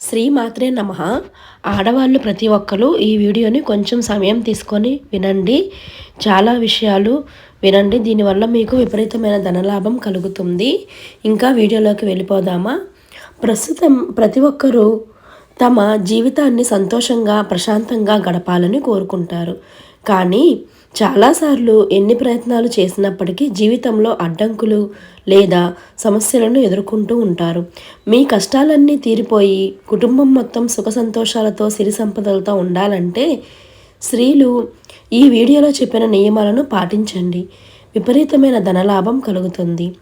శ్రీ మాత్రే నమ. ఆడవాళ్ళు ప్రతి ఒక్కరు ఈ వీడియోని కొంచెం సమయం తీసుకొని వినండి. చాలా విషయాలు వినండి. దీనివల్ల మీకు విపరీతమైన ధనలాభం కలుగుతుంది. ఇంకా వీడియోలోకి వెళ్ళిపోదామా? ప్రస్తుతం ప్రతి ఒక్కరూ తమ జీవితాన్ని సంతోషంగా ప్రశాంతంగా గడపాలని కోరుకుంటారు. కానీ చాలాసార్లు ఎన్ని ప్రయత్నాలు చేసినప్పటికీ జీవితంలో అడ్డంకులు లేదా సమస్యలను ఎదుర్కొంటూ ఉంటారు. మీ కష్టాలన్నీ తీరిపోయి కుటుంబం మొత్తం సుఖ సంతోషాలతో సిరి సంపదలతో ఉండాలంటే స్త్రీలు ఈ వీడియోలో చెప్పిన నియమాలను పాటించండి. విపరీతమైన ధనలాభం కలుగుతుంది.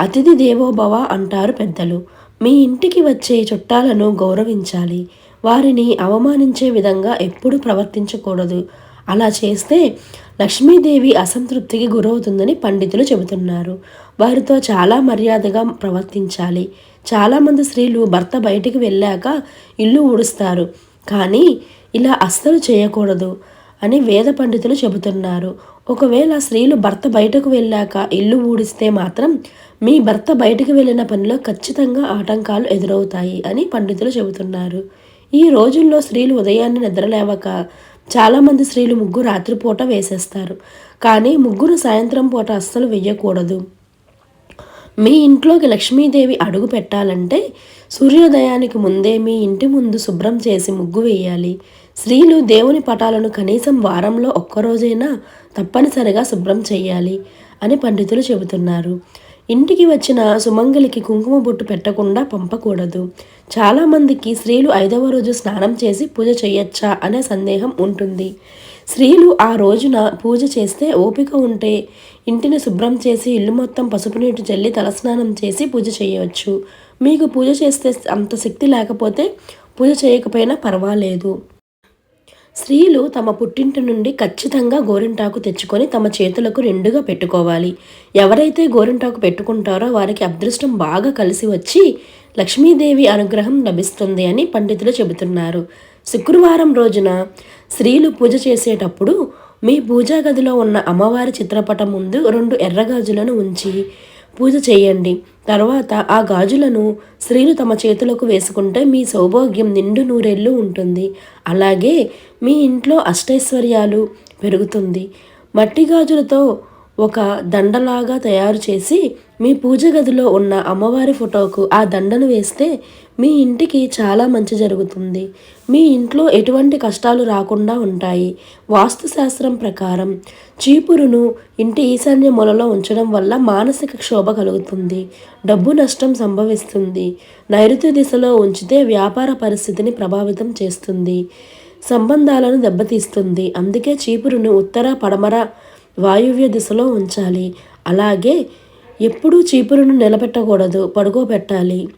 అతిథి దేవోభవ అంటారు పెద్దలు. మీ ఇంటికి వచ్చే చుట్టాలను గౌరవించాలి. వారిని అవమానించే విధంగా ఎప్పుడూ ప్రవర్తించకూడదు. అలా చేస్తే లక్ష్మీదేవి అసంతృప్తికి గురవుతుందని పండితులు చెబుతున్నారు. వారితో చాలా మర్యాదగా ప్రవర్తించాలి. చాలామంది స్త్రీలు భర్త బయటికి వెళ్ళాక ఇల్లు ఊడుస్తారు. కానీ ఇలా అస్సలు చేయకూడదు అని వేద పండితులు చెబుతున్నారు. ఒకవేళ స్త్రీలు భర్త బయటకు వెళ్ళాక ఇల్లు ఊడిస్తే మాత్రం మీ భర్త బయటకు వెళ్ళిన పనిలో ఖచ్చితంగా ఆటంకాలు ఎదురవుతాయి అని పండితులు చెబుతున్నారు. ఈ రోజుల్లో స్త్రీలు ఉదయాన్నే నిద్రలేవక చాలామంది స్త్రీలు ముగ్గు రాత్రిపూట వేసేస్తారు కానీ ముగ్గురు సాయంత్రం పూట అస్సలు వెయ్యకూడదు. మీ ఇంట్లోకి లక్ష్మీదేవి అడుగు పెట్టాలంటే సూర్యోదయానికి ముందే మీ ఇంటి ముందు శుభ్రం చేసి ముగ్గు వేయాలి. స్త్రీలు దేవుని పటాలను కనీసం వారంలో ఒక్కరోజైనా తప్పనిసరిగా శుభ్రం చేయాలి అని పండితులు చెబుతున్నారు. ఇంటికి వచ్చిన సుమంగలికి కుంకుమ బొట్టు పెట్టకుండా పంపకూడదు. చాలామందికి స్త్రీలు ఐదవ రోజు స్నానం చేసి పూజ చేయొచ్చా అనే సందేహం ఉంటుంది. స్త్రీలు ఆ రోజున పూజ చేస్తే ఓపిక ఉంటే ఇంటిని శుభ్రం చేసి ఇల్లు మొత్తం పసుపు నీటి చల్లి తలస్నానం చేసి పూజ చేయవచ్చు మీకు పూజ చేస్తే అంత శక్తి లేకపోతే పూజ చేయకపోయినా పర్వాలేదు. స్త్రీలు తమ పుట్టింటి నుండి ఖచ్చితంగా గోరింటాకు తెచ్చుకొని తమ చేతులకు రెండుగా పెట్టుకోవాలి. ఎవరైతే గోరింటాకు పెట్టుకుంటారో వారికి అదృష్టం బాగా కలిసి వచ్చి లక్ష్మీదేవి అనుగ్రహం లభిస్తుంది అని పండితులు చెబుతున్నారు. శుక్రవారం రోజున స్త్రీలు పూజ చేసేటప్పుడు మీ పూజా గదిలో ఉన్న అమ్మవారి చిత్రపటం ముందు రెండు ఎర్రగాజులను ఉంచి పూజ చేయండి. తర్వాత ఆ గాజులను స్త్రీలు తమ చేతులకు వేసుకుంటే మీ సౌభాగ్యం నిండు నూరెళ్ళు ఉంటుంది. అలాగే మీ ఇంట్లో అష్టైశ్వర్యాలు పెరుగుతుంది. మట్టి గాజులతో ఒక దండలాగా తయారు చేసి మీ పూజ గదిలో ఉన్న అమ్మవారి ఫోటోకు ఆ దండను వేస్తే మీ ఇంటికి చాలా మంచి జరుగుతుంది. మీ ఇంట్లో ఎటువంటి కష్టాలు రాకుండా ఉంటాయి. వాస్తుశాస్త్రం ప్రకారం చీపురును ఇంటి ఈశాన్య మూలలో ఉంచడం వల్ల మానసిక క్షోభ కలుగుతుంది. డబ్బు నష్టం సంభవిస్తుంది. నైరుతి దిశలో ఉంచితే వ్యాపార పరిస్థితిని ప్రభావితం చేస్తుంది. సంబంధాలను దెబ్బతీస్తుంది. అందుకే చీపురును ఉత్తర పడమర వాయువ్య దిశలో ఉంచాలి. అలాగే ఎప్పుడూ చీపురును నిలబెట్టకూడదు. పడుకోబెట్టాలి.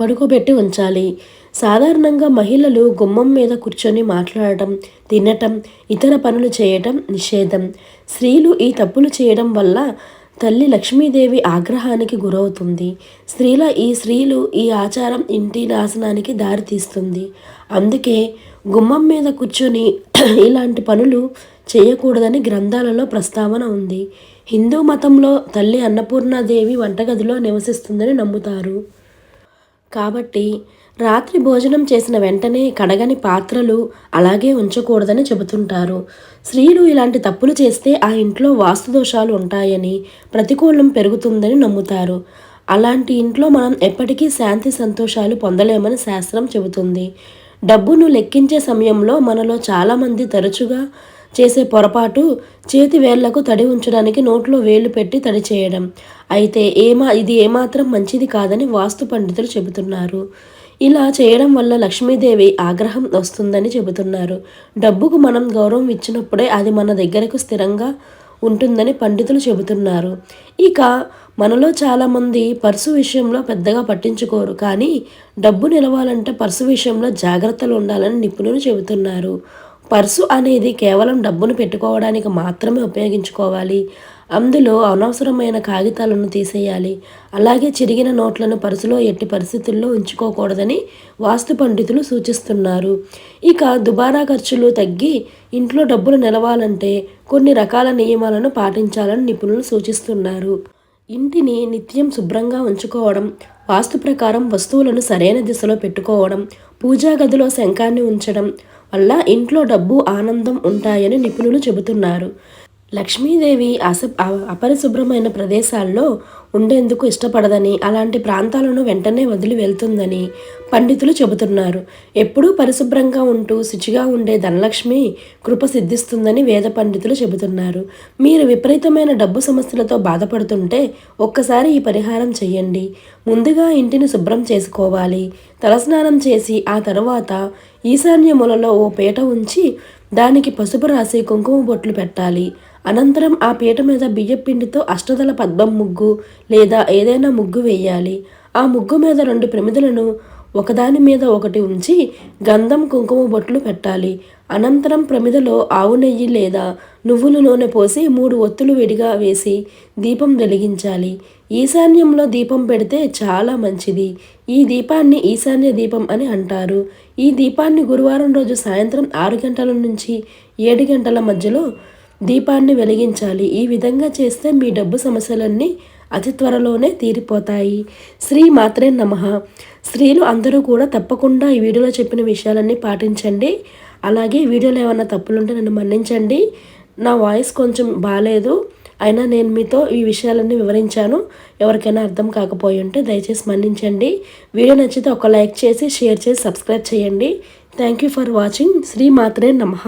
పడుకోబెట్టి ఉంచాలి. సాధారణంగా మహిళలు గుమ్మం మీద కూర్చొని మాట్లాడటం తినటం ఇతర పనులు చేయటం నిషేధం. స్త్రీలు ఈ తప్పులు చేయడం వల్ల తల్లి లక్ష్మీదేవి ఆగ్రహానికి గురవుతుంది. స్త్రీల ఈ స్త్రీలు ఈ ఆచారం ఇంటి నాశనానికి దారితీస్తుంది. అందుకే గుమ్మం మీద కూర్చొని ఇలాంటి పనులు చేయకూడదని గ్రంథాలలో ప్రస్తావన ఉంది. హిందూ మతంలో తల్లి అన్నపూర్ణాదేవి వంటగదిలో నివసిస్తుందని నమ్ముతారు. కాబట్టి రాత్రి భోజనం చేసిన వెంటనే కడగని పాత్రలు అలాగే ఉంచకూడదని చెబుతుంటారు. స్త్రీలు ఇలాంటి తప్పులు చేస్తే ఆ ఇంట్లో వాస్తు దోషాలు ఉంటాయని ప్రతికూలం పెరుగుతుందని నమ్ముతారు. అలాంటి ఇంట్లో మనం ఎప్పటికీ శాంతి సంతోషాలు పొందలేమని శాస్త్రం చెబుతుంది. డబ్బును లెక్కించే సమయంలో మనలో చాలామంది తరచుగా చేసే పొరపాటు చేతి వేళ్ళకు తడి ఉంచడానికి నోట్లో వేలు పెట్టి తడి చేయడం. అయితే ఏమా ఇది ఏమాత్రం మంచిది కాదని వాస్తు పండితులు చెబుతున్నారు. ఇలా చేయడం వల్ల లక్ష్మీదేవి ఆగ్రహం వస్తుందని చెబుతున్నారు. డబ్బుకు మనం గౌరవం ఇచ్చినప్పుడే అది మన దగ్గరకు స్థిరంగా ఉంటుందని పండితులు చెబుతున్నారు. ఇక మనలో చాలామంది పర్సు విషయంలో పెద్దగా పట్టించుకోరు. కానీ డబ్బు నిలవాలంటే పర్సు విషయంలో జాగ్రత్తలు ఉండాలని నిపుణులు చెబుతున్నారు. పర్సు అనేది కేవలం డబ్బును పెట్టుకోవడానికి మాత్రమే ఉపయోగించుకోవాలి. అందులో అనవసరమైన కాగితాలను తీసేయాలి. అలాగే చిరిగిన నోట్లను పరుసులో ఎట్టి పరిస్థితుల్లో ఉంచుకోకూడదని వాస్తు పండితులు సూచిస్తున్నారు. ఇక దుబారా ఖర్చులు తగ్గి ఇంట్లో డబ్బులు నిలవాలంటే కొన్ని రకాల నియమాలను పాటించాలని నిపుణులు సూచిస్తున్నారు. ఇంటిని నిత్యం శుభ్రంగా ఉంచుకోవడం వాస్తు ప్రకారం వస్తువులను సరైన దిశలో పెట్టుకోవడం పూజా గదిలో శంఖాన్ని ఉంచడం వల్ల ఇంట్లో డబ్బు ఆనందం ఉంటాయని నిపుణులు చెబుతున్నారు. లక్ష్మీదేవి అస అపరిశుభ్రమైన ప్రదేశాల్లో ఉండేందుకు ఇష్టపడదని అలాంటి ప్రాంతాలను వెంటనే వదిలి వెళ్తుందని పండితులు చెబుతున్నారు. ఎప్పుడూ పరిశుభ్రంగా ఉంటూ శుచిగా ఉండే ధనలక్ష్మి కృప సిద్ధిస్తుందని వేద పండితులు చెబుతున్నారు. మీరు విపరీతమైన డబ్బు సమస్యలతో బాధపడుతుంటే ఒక్కసారి ఈ పరిహారం చేయండి ముందుగా ఇంటిని శుభ్రం చేసుకోవాలి. తలస్నానం చేసి ఆ తరువాత ఈశాన్య మూలలో ఓ పీట ఉంచి దానికి పసుపు రాసి కుంకుమ బొట్లు పెట్టాలి. అనంతరం ఆ పీట మీద బియ్యం పిండితో అష్టదల పద్మం ముగ్గు లేదా ఏదైనా ముగ్గు వేయాలి. ఆ ముగ్గు మీద రెండు ప్రమిదలను ఒకదాని మీద ఒకటి ఉంచి గంధం కుంకుమ బొట్లు పెట్టాలి. అనంతరం ప్రమిదలో ఆవు నెయ్యి లేదా నువ్వుల నూనె పోసి మూడు ఒత్తులు విడిగా వేసి దీపం వెలిగించాలి. ఈశాన్యంలో దీపం పెడితే చాలా మంచిది. ఈ దీపాన్ని ఈశాన్య దీపం అని అంటారు. ఈ దీపాన్ని గురువారం రోజు సాయంత్రం ఆరు గంటల నుంచి ఏడు గంటల మధ్యలో దీపాన్ని వెలిగించాలి. ఈ విధంగా చేస్తే మీ డబ్బు సమస్యలన్నీ అతి త్వరలోనే తీరిపోతాయి. శ్రీ మాత్రే నమ. స్త్రీలు అందరూ కూడా తప్పకుండా ఈ వీడియోలో చెప్పిన విషయాలన్నీ పాటించండి. అలాగే వీడియోలో ఏమైనా తప్పులు ఉంటే నన్ను మన్నించండి. నా వాయిస్ కొంచెం బాగాలేదు అయినా నేను మీతో ఈ విషయాలన్నీ వివరించాను. ఎవరికైనా అర్థం కాకపోయి ఉంటే దయచేసి మన్నించండి. వీడియో నచ్చితే ఒక లైక్ చేసి షేర్ చేసి సబ్స్క్రైబ్ చేయండి. Thank you for watching. Shri మాత్రే నమః.